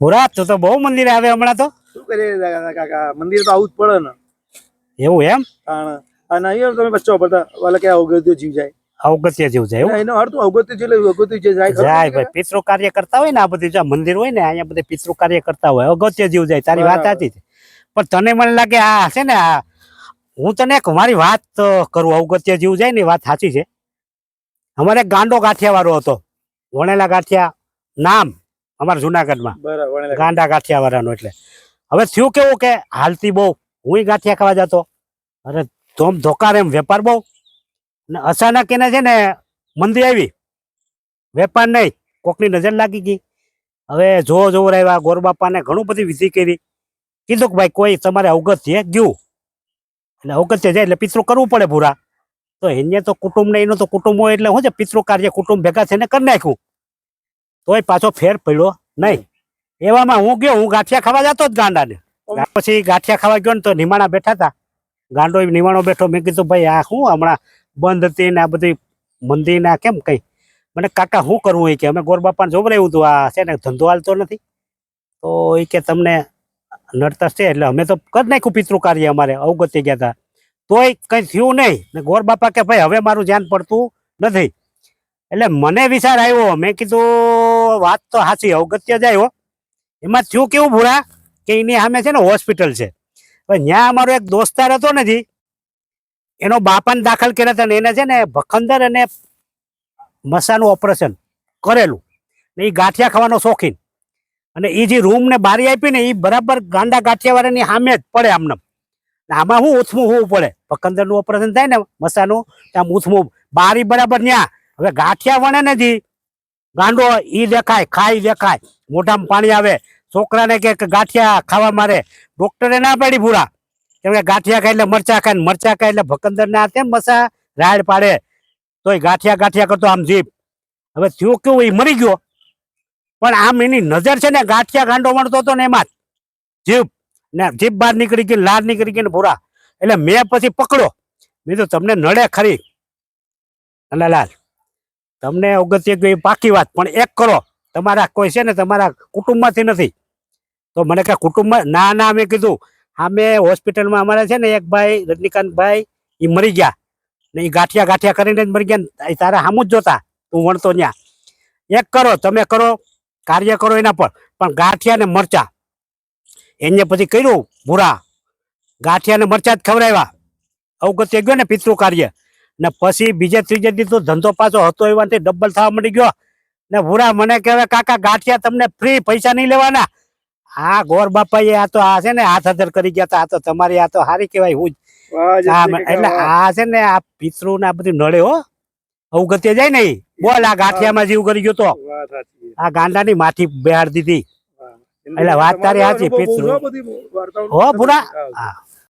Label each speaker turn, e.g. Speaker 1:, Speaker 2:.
Speaker 1: ભૂરા તો તો બહુ મંદિર આવે હમણાં તો.
Speaker 2: શું કરીએ? કાકા મંદિર તો આવું જ પડે ને.
Speaker 1: એવું એમ?
Speaker 2: અને અહીંયા તમે બચ્ચો પડતા વાલે કે અવગત્ય જીવ જાય.
Speaker 1: અવગત્ય જેવું જાય
Speaker 2: એનો અર્થ અવગત્ય લઈ અવગત્ય જે જાય
Speaker 1: જાય ભાઈ પિતૃ કાર્ય કરતા હોય ને આ બધું જો મંદિર હોય ને અહીંયા બધે પિતૃ કાર્ય કરતા હોય અગત્ય જીવ જાય તારી વાત હતી પણ તને મને લાગે આ છે ને આ હું તને એક મારી વાત કરું અવગત્ય જીવ જાય ને વાત સાચી છે. અમારે ગાંડો ગાંઠિયા વાળો હતો વણેલા ગાંઠિયા નામ અમારા જુનાગઢમાં.
Speaker 2: બરાબર
Speaker 1: ગાંડા ગાંઠિયા વાળાનો એટલે. હવે થયું કેવું કે હાલતી બહુ હું ગાંઠિયા ખાવા જતો. અરે ધોમ ધોકાર એમ વેપાર બહુ. ને અચાનક એને છે ને મંદી આવી. વેપાર નહીં કોકની નજર લાગી ગઈ. હવે જો જોવો આવ્યા ગોરબાપાને ઘણું બધી વિધિ કરી. કીધું કે ભાઈ કોઈ તમારે અવગત છે ગયું. એટલે અવગત જાય એટલે પિતૃ કરવું પડે પૂરા તો એને તો કુટુંબ નહીં એનું તો કુટુંબ હોય એટલે શું છે પિતૃ કાર્ય કુટુંબ ભેગા થઈને કરી નાખ્યું. તોય પાછો ફેર પડ્યો નહીં. એવામાં હું ગયો હું ગાંઠિયા ખાવા જતો જ ગાંડાને. પછી ગાંઠિયા ખાવા ગયો ને તો નિમાણા બેઠા હતા. ગાંડો નિમાણો બેઠો મેં કીધું ભાઈ આ શું હમણાં બંધ હતી ને આ બધી મંદી ને આ કેમ કઈ? મને કાકા શું કરવું એ કે? અમે ગોરબાપાને જોબરાયું હતું આ છે ને ધંધો હાલતો નથી. તો એ કે તમને નડતર છે એટલે અમે તો કરી નાખ્યું પિતૃ કાર્ય અમારે અવગતિ ગયા હતા. તોય કંઈ થયું નહીં. ને ગોરબાપા કે ભાઈ હવે મારું ધ્યાન પડતું નથી. એટલે મને વિચાર આવ્યો, મેં કીધું, વાત તો સાચી અવગત્ય જ આવ્યો એમાં થયું કેવું ભૂરા? કે એની સામે છે ને હોસ્પિટલ છે. હવે ત્યાં અમારો એક દોસ્તાર હતો ને જી, એનો બાપાને દાખલ કર્યા હતા ને એને છે ને ભખંદર અને મસાનું ઓપરેશન કરેલું. ને એ ગાંઠિયા ખાવાનો શોખીન. અને એ જે રૂમને બારી આપી ને એ બરાબર ગાંડા ગાંઠિયાવાળાની સામે જ પડે આમને આમાં શું ઉથમું હોવું પડે. ભખંદરનું ઓપરેશન થાય ને મસાનું આમ ઉથમું. બારી બરાબર ન્યા હવે ગાંઠિયા વણે ને જી ગાંડો ઈ દેખાય, ખાઈ દેખાય. મોઢામાં પાણી આવે. છોકરાને કે ગાંઠિયા ખાવા મારે. ડોક્ટરે ના પાડી ભૂરા. કેમ કે ગાંઠિયા ખાય એટલે મરચા ખાય મરચા ખાય એટલે ભકંદર ના હાથે મસા રાડ પાડે. તોય ગાંઠિયા ગાંઠિયા કરતો આમ જીભ. હવે થયું કેવું? એ મરી ગયો. પણ આમ એની નજર છે ને, ગાંઠિયા ગાંડો વણતો હતો ને એમાં જ. જીભ. ને જીભ બહાર નીકળી ગઈ લાર નીકળી ગઈ ને ભૂરા. એટલે મેં પછી પકડો તો તમને નડે ખરી. લાલ. તમને અગત્ય ગઈ પાકી વાત, પણ એક કરો. તમારા કોઈ છે ને, તમારા કુટુંબમાંથી નથી. તો મને કે કુટુંબમાં ના ના, મેં કીધું. અમે હોસ્પિટલમાં અમારે છે ને, એક ભાઈ રજનીકાંતભાઈ એ મરી ગયા. ને એ ગાંઠિયા ગાંઠિયા કરીને જ મરી ગયા એ તારા સામું જ જોતા. તું વણતો ત્યાં એક કરો, તમે કરો, કાર્ય કરો એના પર. પણ ગાંઠિયા ને મરચા. એને પછી કર્યું ભૂરા. ગાંઠિયા ને મરચા જ ખવડાવ્યા. અવગત્ય ગયો ને પિતૃ કાર્ય ને પછી બીજે ત્રીજે દી તો ધંધો પાછો હતો એવાથી ડબલ થવા મળી ગયો. ને ભૂરા મને કહેવાય કાકા ગાંઠિયા તમને ફ્રી પૈસા નહીં લેવાના. આ ગોર બાપા આ તો આ છે ને હાથ હજાર કરી ગયા તા આ તો તમારી આ તો હારી કહેવાય હું એટલે આ છે ને આ પિતૃ ને આ બધું નડે હો. અવગત્ય જાય ને બોલ આ ગાંઠિયામાં જીવ કરી ગયો તો. આ ગાંડા ની માથી બેહાડ દીધી. એટલે વાત તારી સાચી, પિતૃ. હો, ભૂરા?
Speaker 2: હા.
Speaker 1: હા.